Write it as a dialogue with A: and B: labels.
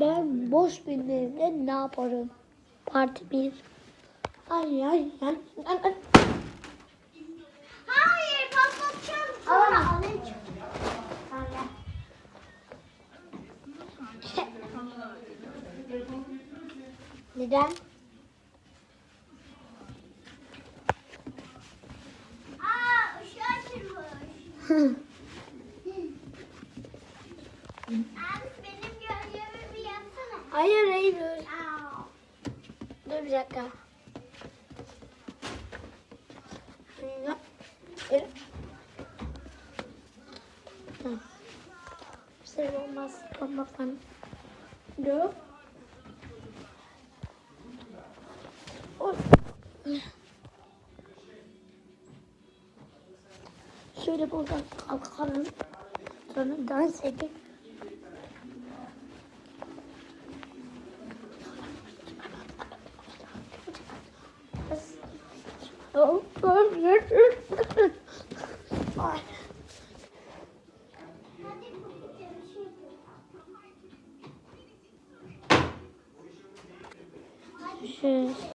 A: Ben boş günlerimde ne yaparım? Parti 1. Ay ay ay. ay, ay.
B: Hayır patlatacağım.
A: Alana alayım. Neden?
B: Aa ışığı açılmış.
A: Hayır.
B: Aa.
A: Dur bir dakika. Şey olmaz. Kapatman. Dur. Oy. Şöyle buradan kalkalım. Sonra dans edip Ay.
B: Hadi